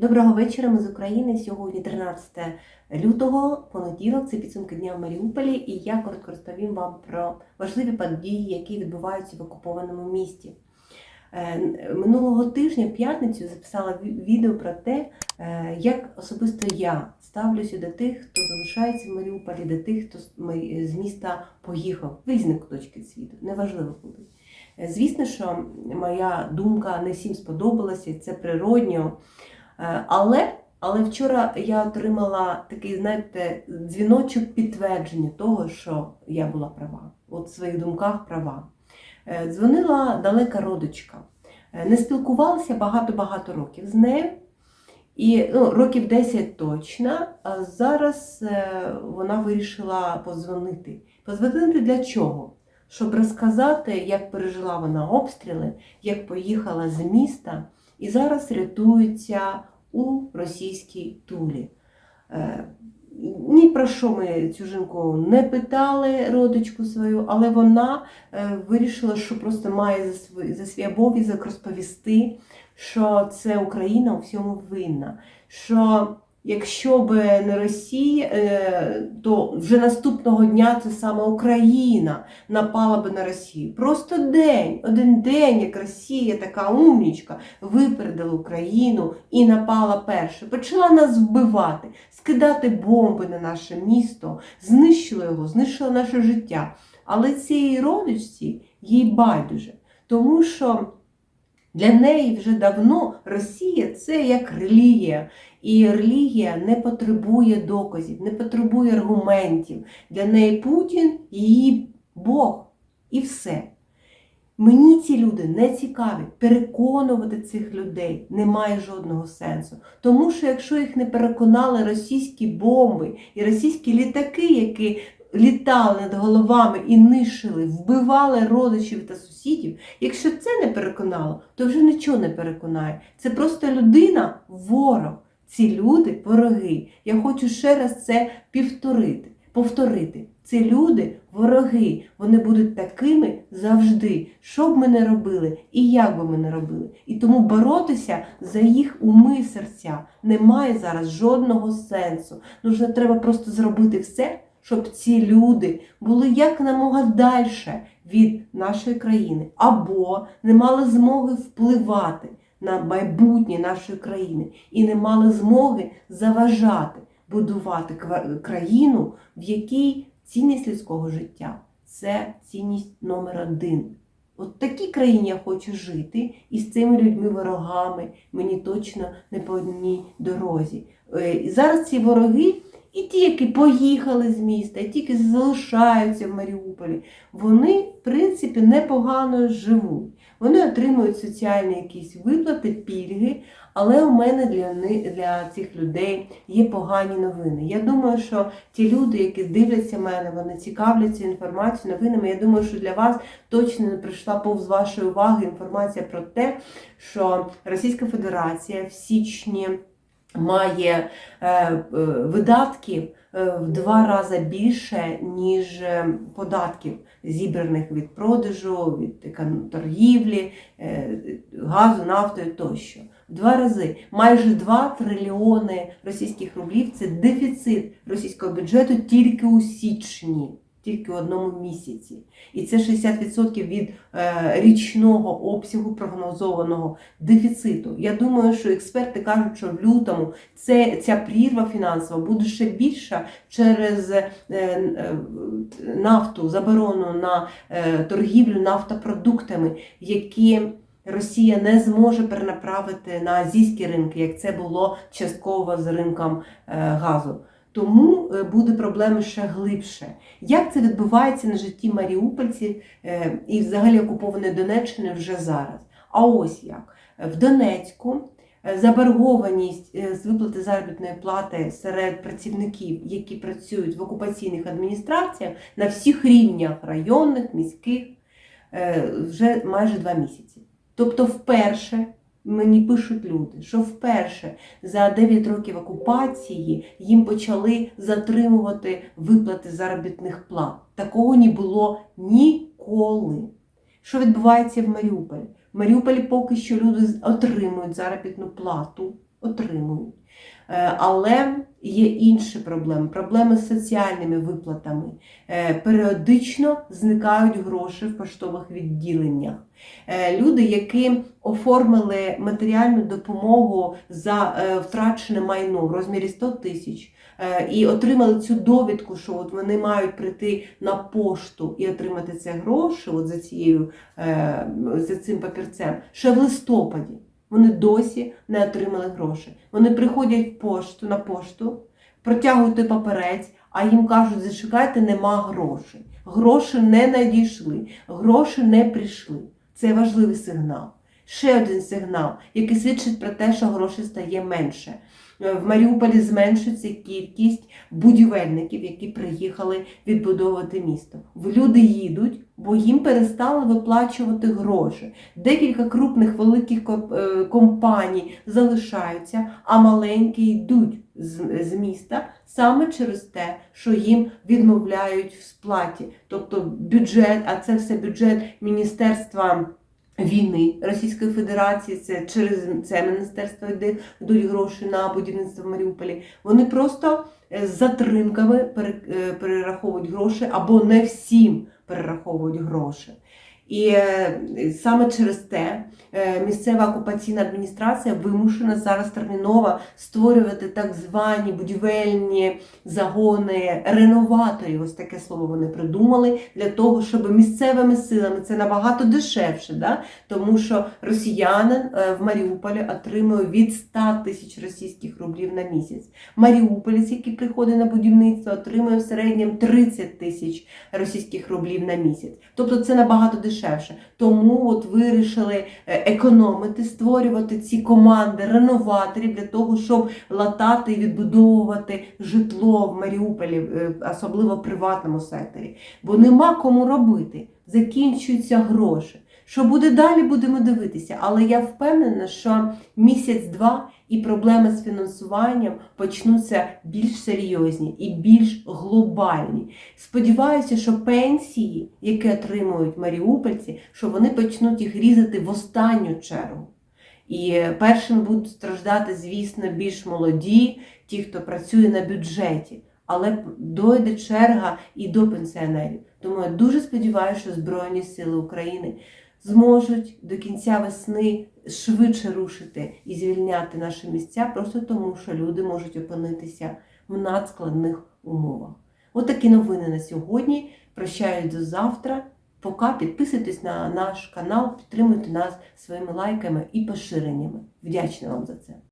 Доброго вечора. Ми з України. Сьогодні 13 лютого, понеділок. Це підсумки дня в Маріуполі, і я коротко розповім вам про важливі події, які відбуваються в окупованому місті. Е, Минулого тижня, в п'ятницю, записала відео про те, е, як особисто я ставлюся до тих, хто залишається в Маріуполі, до тих, хто з міста поїхав в різні куточки світу, неважливо куди. Звісно, що моя думка не всім сподобалася, це природньо. Е, Але, але вчора я отримала такий, знаєте, дзвіночок підтвердження того, що я була права. От в своїх думках права. Е, Дзвонила далека родичка. Е, Не спілкувалася багато-багато років з нею. І ну, років 10 точно. А зараз вона вирішила подзвонити. Подзвонити для чого? Щоб розказати, як пережила вона обстріли, як поїхала з міста і зараз рятується у російській тулі. Е, Ні про що ми цю жінку не питали, родичку свою, але вона е, вирішила, що просто має за свій, за свій обов'язок розповісти, що це Україна у всьому винна. Що якщо б не Росія, е, то вже наступного дня це саме Україна напала би на Росію. Просто день, один день, як Росія, така умнічка, випередила Україну і напала перше. Почала нас вбивати, скидати бомби на наше місто, знищила його, знищила наше життя. Але цій родичці їй байдуже, тому що для неї вже давно Росія це як релігія. І релігія не потребує доказів, не потребує аргументів. Для неї Путін її Бог. І все. Мені ці люди не цікаві. Переконувати цих людей немає жодного сенсу. Тому що якщо їх не переконали російські бомби і російські літаки, які літали над головами і нищили, вбивали родичів та сусідів, якщо це не переконало, то вже нічого не переконає. Це просто людина ворог. Ці люди вороги. Я хочу ще раз це повторити. повторити. Ці люди вороги. Вони будуть такими завжди, що б ми не робили і як би ми не робили. І тому боротися за їх уми серця немає зараз жодного сенсу. Нужно треба просто зробити все, щоб ці люди були якнамога далі від нашої країни, або не мали змоги впливати на майбутнє нашої країни і не мали змоги заважати будувати країну, в якій цінність людського життя це цінність номер один. От такій країні я хочу жити, і з цими людьми ворогами мені точно не по одній дорозі. Е, зараз ці вороги, і ті, які поїхали з міста, і ті, які залишаються в Маріуполі, вони, в принципі, непогано живуть. Вони отримують соціальні якісь виплати, пільги, але у мене для, ни- для цих людей є погані новини. Я думаю, що ті люди, які дивляться мене, вони цікавляться інформацією, новинами. Я думаю, що для вас точно не прийшла повз вашої уваги інформація про те, що Російська Федерація в січні має е, е, видатків е, в два рази більше, ніж податків, зібраних від продажу, від торгівлі, газу, нафтою тощо. Два рази майже 2 трильйони російських рублів це дефіцит російського бюджету тільки у січні, тільки в одному місяці. І це 60% від е, річного обсягу прогнозованого дефіциту. Я думаю, що експерти кажуть, що в лютому це, ця прірва фінансова буде ще більша через е, е, нафту, заборону на е, торгівлю нафтопродуктами, які Росія не зможе перенаправити на азійські ринки, як це було частково з ринком е, газу. Тому е, буде проблеми ще глибше. Як це відбувається на житті маріупольців е, і взагалі окупованої Донеччини вже зараз? А ось як в Донецьку е, заборгованість з виплати заробітної плати серед працівників, які працюють в окупаційних адміністраціях на всіх рівнях районних, міських, вже майже два місяці. Тобто, вперше мені пишуть люди, що вперше за 9 років окупації їм почали затримувати виплати заробітних плат. Такого не було ніколи. Що відбувається в Маріуполі? В Маріуполі поки що люди отримують заробітну плату. отримують. Е, Але є інші проблеми. Проблеми з соціальними виплатами. Е, Періодично зникають гроші в поштових відділеннях. Е, Люди, які оформили матеріальну допомогу за е, втрачене майно в розмірі 100 тисяч і отримали цю довідку, що от вони мають прийти на пошту і отримати ці гроші от за, цією, за цим папірцем ще в листопаді. Вони досі не отримали гроші. Вони приходять в пошту на пошту, протягують паперець, а їм кажуть, зачекайте, нема грошей. Гроші не надійшли, гроші не прийшли. Це важливий сигнал. Ще один сигнал, який свідчить про те, що грошей стає менше. В Маріуполі зменшується кількість будівельників, які приїхали відбудовувати місто. Люди їдуть, бо їм перестали виплачувати гроші. Декілька крупних великих е, компаній залишаються, а маленькі йдуть з, міста саме через те, що їм відмовляють в сплаті. Тобто бюджет, а це все бюджет Міністерства війни Російської Федерації, це через це міністерство йде, йдуть гроші на будівництво в Маріуполі. Вони просто е, з затримками е, перераховують гроші або не всім перераховують гроші. І е, саме через те е, місцева окупаційна адміністрація вимушена зараз терміново створювати так звані будівельні загони реноваторів. Ось таке слово вони придумали для того, щоб місцевими силами це набагато дешевше, да? тому що росіянин е, в Маріуполі отримує від 100 тисяч російських рублів на місяць. Маріуполець, який приходить на будівництво, отримує в середньому 30 тисяч російських рублів на місяць. Тобто це набагато дешевше. Тому от вирішили е, економити, створювати ці команди реноваторів для того, щоб латати і відбудовувати житло в Маріуполі, е, особливо в приватному секторі. Бо нема кому робити. Закінчуються гроші. Що буде далі, будемо дивитися. Але я впевнена, що місяць-два і проблеми з фінансуванням почнуться більш серйозні і більш глобальні. Сподіваюся, що пенсії, які отримують маріупольці, що вони почнуть їх різати в останню чергу. І першим будуть страждати, звісно, більш молоді, ті, хто працює на бюджеті. Але дойде черга і до пенсіонерів. Тому я дуже сподіваюся, що Збройні Сили України зможуть до кінця весни швидше рушити і звільняти наші місця, просто тому, що люди можуть опинитися в надскладних умовах. Отакі новини на сьогодні. Прощаюсь до завтра. Поки підписуйтесь на наш канал, підтримуйте нас своїми лайками і поширеннями. Вдячна вам за це.